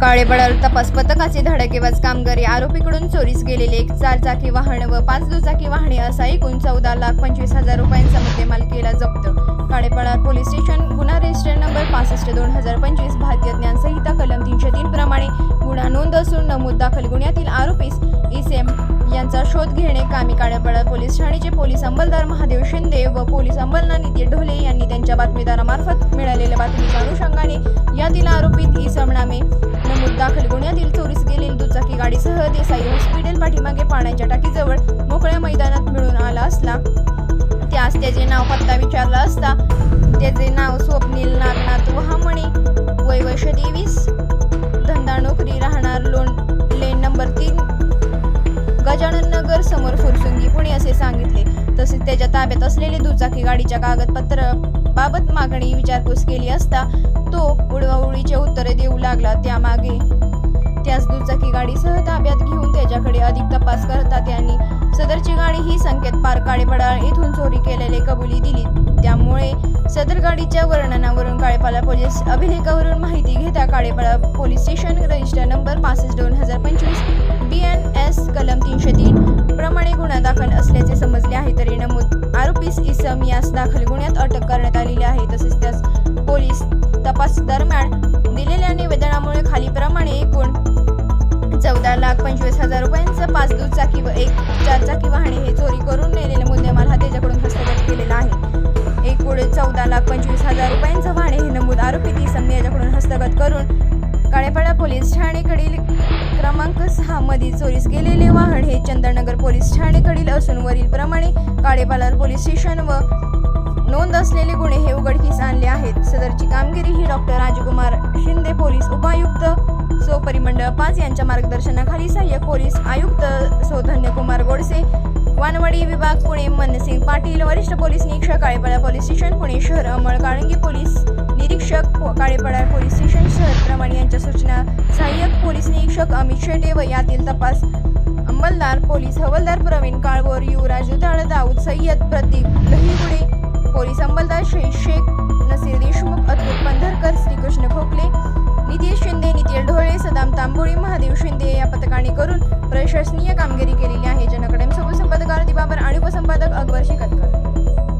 काळेबडाल तपास पथकाचे धडकेबाज कामगारी आरोपीकडून चोरीस गेलेले एक चारचाकी वाहन व पाच दुचाकी वाहने असा एकूण चौदा लाख पंचवीस हजार रुपयांचा मुद्देमाल केला जप्त. काळेपडार पोलीस स्टेशन गुन्हा रजिस्टर नंबर पासष्ट दोन हजार पंचवीस भारतीय ज्ञान संहिता कलम तीनशे तीन प्रमाणे गुन्हा नोंद असून नमूद दाखल गुन्ह्यातील आरोपीस इसेम यांचा शोध घेणे कामी काळेपडार पोलीस ठाण्याचे पोलीस अंमलदार महादेव शिंदे व पोलीस अंमलदार नितीन ढोले यांनी त्यांच्या बातमीदारामार्फत मिळालेल्या बातमीच्या अनुषंगाने या गाडीसह देसाई हॉस्पिटल पाठीमागे पाण्याच्या टाकीजवळ मोकळ्या मैदानात मिळून आला असला. त्यास त्याचे नाव पत्ता विचारला असता. त्याचे नाव स्वप्नील नागनाथ वहामणी. वय वर्ष तेवीस. धंदा नोकरी राहणार लोन लेन नंबर तीन. गजानन नगर समोर फुरसुंगी पुणे असे सांगितले. तसेच त्याच्या ताब्यात असलेले दुचाकी गाडीच्या कागदपत्र बाबत मागणी विचारपूस केली असता तो उडवाउडीचे उत्तरे देऊ लागला त्यामागे. त्यास दुचाकी गाडीसह ताब्यात घेऊन त्याच्याकडे अधिक तपास करता त्यांनी. सदरची गाडी ही संकेत पार्क काळेपडाळ येथून चोरी केलेले कबुली दिली. त्यामुळे सदर गाडीच्या वर्णनावरून काळेपाला पोलीस अभिलेखावरून माहिती घेता Kalepada police station register number पासष्ट दोन हजार पंचवीस बी एन एस कलम तीनशे तीन प्रमाणे गुन्हा दाखल असल्याचे समजले आहे तरी नमूद आरोपीस इसम यास दाखल गुन्ह्यात अटक करण्यात आलेली आहे. तसेच त्यास पोलीस तपास दरम्यान दिलेल्या निवेदनामुळे खालीप्रमाणे एकूण चौदा लाख पंचवीस हजार रुपयांचं पाच दुचाकी व एक चारचाकी वाहने हे चोरी करून नेलेले मुद्देमाल हा त्याच्याकडून हस्तगत केलेला आहे. एकूण चौदा लाख पंचवीस हजार रुपयांचं वाहने हे नमूद आरोपी इसम याच्याकडून हस्तगत करून काळेपाडा पोलीस ठाणेकडील क्रमांक सहा मध्ये चोरीस गेलेले वाहन हे चंदनगर पोलीस ठाणेकडील असून वरील प्रमाणे काळेपाला पोलीस स्टेशन व नोंद असलेले गुन्हे हे उघडकीस आणले आहेत. सदरची कामगिरी ही डॉक्टर राजकुमार शिंदे पाच यांच्या मार्गदर्शनाखाली सहाय्यक पोलीस आयुक्त सौधन्य कुमार गोडसे वानवडी विभाग पुणे मनसिंग पाटील वरिष्ठ पोलीस निरीक्षक काळेपाडा पोलीस स्टेशन पुणे शहर अमळ काळंगी पोलीस निरीक्षक काळेपाडा पोलीस स्टेशन शहर प्रमाण यांच्या सूचना. सहाय्यक पोलीस निरीक्षक अमित शेटे व यातील तपास अंमलदार पोलीस हवलदार प्रवीण काळवोर युवराज दुधाळ दाऊद सय्यद प्रतीक दहीगुडे पोलीस अंमलदार शे शेख नसीर देशमुख अद्भुत पंधरकर श्रीकृष्ण खोकले तांबोळी महादेव शिंदे या पथकाने करून प्रशासनीय कामगिरी केलेली आहे. जनकडे उपसंपादक दिबाबर आणि उपसंपादक अकबर शिकतकर